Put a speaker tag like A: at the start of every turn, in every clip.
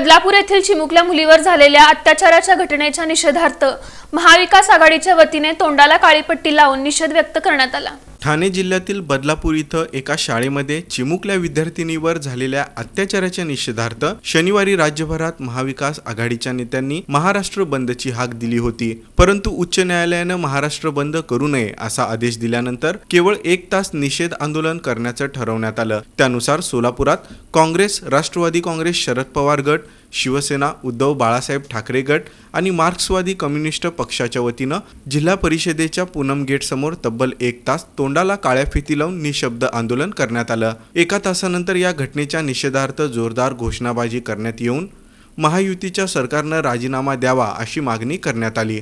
A: बदलापूर येथील चिमुकल्या मुलीवर झालेल्या अत्याचाराच्या घटनेच्या निषेधार्थ महाविकास आघाडीच्या वतीने तोंडाला काळीपट्टी लावून निषेध व्यक्त करण्यात आला.
B: ठाणे जिल्ह्यातील बदलापूर इथं एका शाळेमध्ये चिमुकल्या विद्यार्थिनीवर झालेल्या अत्याचाराच्या निषेधार्थ शनिवारी राज्यभरात महाविकास आघाडीच्या नेत्यांनी महाराष्ट्र बंदची हाक दिली होती. परंतु उच्च न्यायालयानं महाराष्ट्र बंद करू नये असा आदेश दिल्यानंतर केवळ एक तास निषेध आंदोलन करण्याचं ठरवण्यात आलं. त्यानुसार सोलापुरात काँग्रेस राष्ट्रवादी काँग्रेस शरद पवार गट शिवसेना उद्धव बाळासाहेब ठाकरे गट आणि मार्क्सवादी कम्युनिस्ट पक्षाच्या वतीनं जिल्हा परिषदेच्या पूनम गेटसमोर तब्बल एक तास तोंडाला काळ्या फिती लावून निशब्द आंदोलन करण्यात आलं. एका तासानंतर या घटनेच्या निषेधार्थ जोरदार घोषणाबाजी करण्यात येऊन महायुतीच्या सरकारनं राजीनामा द्यावा अशी मागणी करण्यात आली.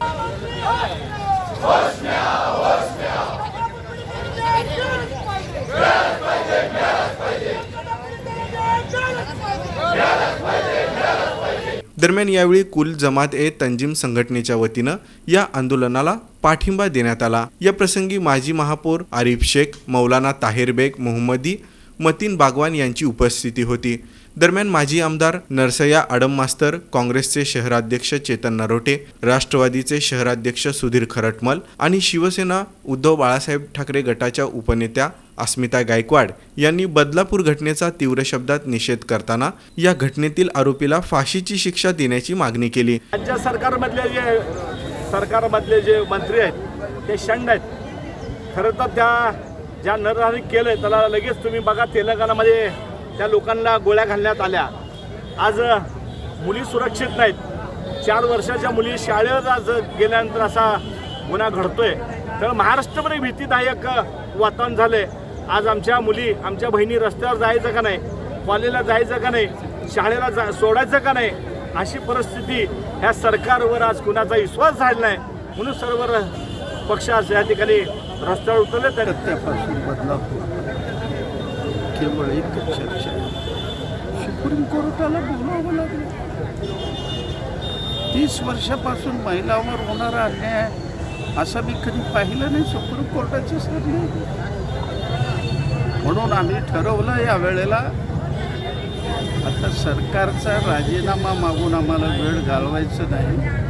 B: दरम्यान यावेळी कुल जमात ए तंजीम संघटनेच्या वतीनं या आंदोलनाला पाठिंबा देण्यात आला. या प्रसंगी माजी महापौर आरिफ शेख मौलाना ताहेर बेग मोहम्मदी मतीन बागवान यांची उपस्थिती होती. दरम्यान माजी आमदार नरसया आडम मास्तर काँग्रेसचे शहराध्यक्ष चेतन नरोटे राष्ट्रवादीचे शहराध्यक्ष सुधीर खरटमल आणि शिवसेना उद्धव बाळासाहेब ठाकरे गटाच्या उपनेत्या अस्मिता गायकवाड यांनी बदलापूर घटनेचा तीव्र शब्दात निषेध करताना या घटनेतील आरोपीला फाशीची शिक्षा देण्याची मागणी केली.
C: राज्य सरकारमधले जे सरकारमधले जे मंत्री आहेत ते शंड आहेत. खरं तर त्या ज्या नरहरी केलं त्याला लगेच तुम्ही बघा तेलंगणामध्ये त्या लोकांना गोळ्या घालण्यात आल्या. आज मुली सुरक्षित नाहीत. चार वर्षाच्या मुली शाळेत आज गेल्यानंतर असा गुन्हा घडतोय. तर महाराष्ट्रमध्ये भीतीदायक वातावरण झालंय. आज आमच्या मुली आमच्या बहिणी रस्त्यावर जायचं का नाही? कॉलेजला जायचं का नाही? शाळेला जा सोडायचं का नाही? अशी परिस्थिती ह्या सरकारवर आज कुणाचा विश्वास झाला नाही. म्हणून सर्व पक्ष आज या ठिकाणी रस्त्यावर उतरले तर
D: त्यापासून बदलापूर केवळ एकच चर्चा सुप्रीम कोर्टाला बोलावं लागलं. तीस वर्षापासून महिलांवर होणारा अन्याय असं मी कधी पाहिलं नाही. सुप्रीम कोर्टाचे सरले म्हणून आम्ही ठरवलं या वेळेला आता सरकारचा राजीनामा मागून आम्हाला वेळ घालवायचं नाही.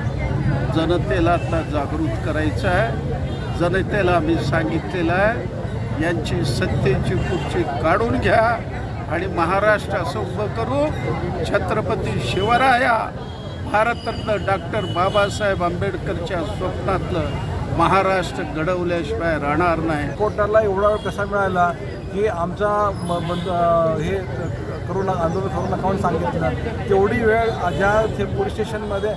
D: जनतेला आता जागृत करायचं आहे. जनतेला आम्ही सांगितलेलं आहे यांची सत्तेची खुर्ची काढून घ्या आणि महाराष्ट्र असं उभं करू. छत्रपती शिवराया भारतरत्न डॉक्टर बाबासाहेब आंबेडकरच्या स्वप्नातलं महाराष्ट्र घडवल्याशिवाय राहणार नाही.
E: कोर्टाला एवढा वेळ कसा मिळाला की आमचा म- करू नका हे आंदोलन करू नका म्हणून सांगितलं. तेवढी वेळ ज्या पोलीस स्टेशनमध्ये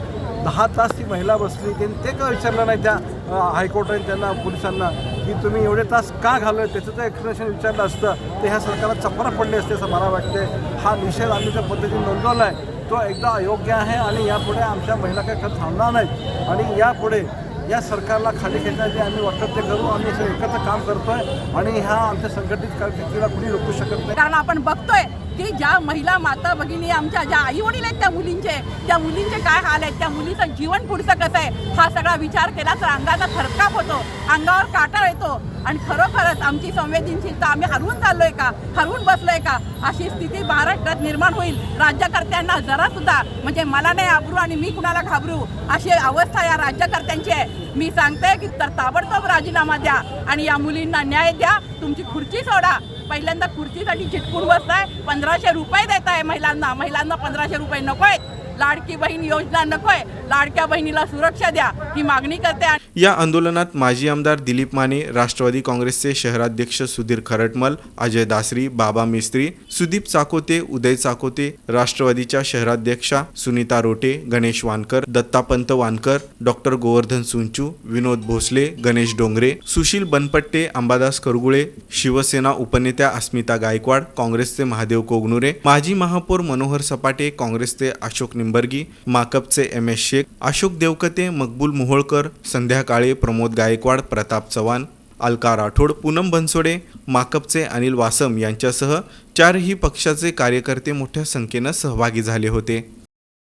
E: दहा तास ती महिला बसली त्यांनी ते का विचारलं नाही त्या हायकोर्टाने त्यांना पोलिसांना की तुम्ही एवढे तास का घालवले? त्याचं जर एक्सप्लेनेशन विचारलं असतं. ते ह्या सरकारला चपरा पडले असते असं मला वाटते हा निषेध आम्ही ज्या पद्धतीने नोंदवला आहे तो एकदा अयोग्य आहे आणि यापुढे आमच्या महिला काही खरं थांबणार नाहीत. आणि यापुढे या सरकारला खाली खेळण्याचे आम्ही वाटत ते करू. आम्ही असं एकत्र काम करतोय आणि ह्या आमच्या संघटित कारकिर्दीला कुणी रोखू शकत नाही.
F: कारण आपण बघतोय की ज्या महिला माता भगिनी आमच्या ज्या आई वडील आहेत त्या मुलींचे त्या मुलींचे काय हाल आहेत त्या मुलीचं जीवन पुढचं कसं आहे हा सगळा विचार केला तर अंगाचा थरकाप होतो अंगावर काटा येतो. आणि खरोखरच आमची संवेदनशीलता आम्ही हरवून चाललोय का? हरवून बसलोय का? अशी स्थिती महाराष्ट्रात निर्माण होईल. राज्यकर्त्यांना जरा सुद्धा म्हणजे मला नाही आबरू आणि मी कुणाला घाबरू अशी अवस्था या राज्यकर्त्यांची आहे. मी सांगते की तर ताबडतोब राजीनामा द्या आणि या मुलींना न्याय द्या. तुमची खुर्ची सोडा. पहिल्यांदा खुर्चीसाठी चिटकून बसताय. पंधराशे रुपये देत आहे महिलांना. महिलांना पंधराशे रुपये नको आहेत लाडकी बहीण योजना नकोय लाडक्या बहिणीला सुरक्षा द्या ही मागणी करते
B: या आंदोलनात माजी आमदार दिलीप माने राष्ट्रवादी काँग्रेसचे शहराध्यक्ष सुधीर खरटमल अजय दासरी बाबा मिस्त्री सुदीप चाकोते उदय चाकोते राष्ट्रवादीच्या शहराध्यक्षा सुनीता रोटे गणेश वानकर दत्तापंत वानकर डॉक्टर गोवर्धन सुंचू विनोद भोसले गणेश डोंगरे सुशील बनपट्टे अंबादास करगुळे शिवसेना उपनेत्या अस्मिता गायकवाड काँग्रेसचे महादेव कोगनुरे माजी महापौर मनोहर सपाटे काँग्रेसचे अशोक निंबर्गी माकपचे एम एस शेख अशोक देवकते मकबूल मोहोळकर संध्या काळे प्रमोद गायकवाड प्रताप चव्हाण अलका राठोड पूनम बनसोडे माकपचे अनिल वासम यांच्यासह चारही पक्षाचे कार्यकर्ते मोठ्या संख्येनं सहभागी झाले होते.